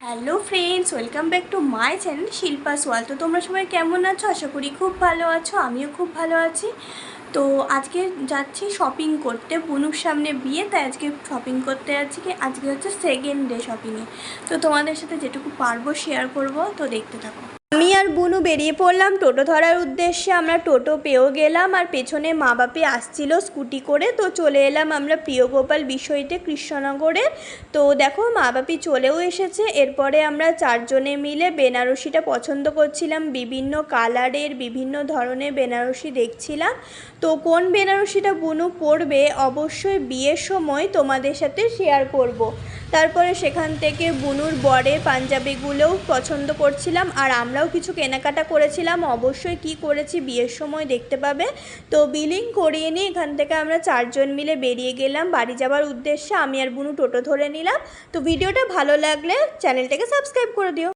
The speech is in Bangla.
Hello friends, welcome back to my channel Shilpa Soyal. তো তোমরা সবাই কেমন আছো? আশা করি খুব ভালো আছো, আমিও খুব ভালো আছি। তো আজকে যাচ্ছি শপিং করতে, বুনুর সামনে বিয়ে, তাই আজকে শপিং করতে যাচ্ছি কি? আজকে হচ্ছে সেকেন্ড ডে শপিংয়ে তো তোমাদের সাথে যেটুকু পারব শেয়ার করব, তো দেখতে থাকো। আমি আর বুনু বেরিয়ে পড়লাম টোটো ধরার উদ্দেশ্যে। আমরা টোটো পেয়েও গেলাম আর পেছনে মা বাপি আসছিল স্কুটি করে। তো চলে এলাম আমরা প্রিয়গোপাল বিষয়তে কৃষ্ণনগরে। তো দেখো মা বাপি চলেও এসেছে। এরপরে আমরা চারজনে মিলে বেনারসিটা পছন্দ করছিলাম। বিভিন্ন কালারের, বিভিন্ন ধরনের বেনারসি দেখছিলাম। তো কোন বেনারসিটা বুনু পরবে অবশ্যই বিয়ের সময় তোমাদের সাথে শেয়ার করব। তারপরে সেখান থেকে বুনুর বরের পাঞ্জাবিগুলোও পছন্দ করছিলাম। আর আমরাও কিছু কেনাকাটা করেছিলাম। অবশ্যই কি করেছি বিয়ের সময় দেখতে পাবে। তো বিলিং করিয়ে নিয়ে এখান থেকে আমরা চারজন মিলে বেরিয়ে গেলাম। বাড়ি যাওয়ার উদ্দেশ্যে আমি আর বুনু টোটো ধরে নিলাম। তো ভিডিওটা ভালো লাগলে চ্যানেলটাকে সাবস্ক্রাইব করে দিও।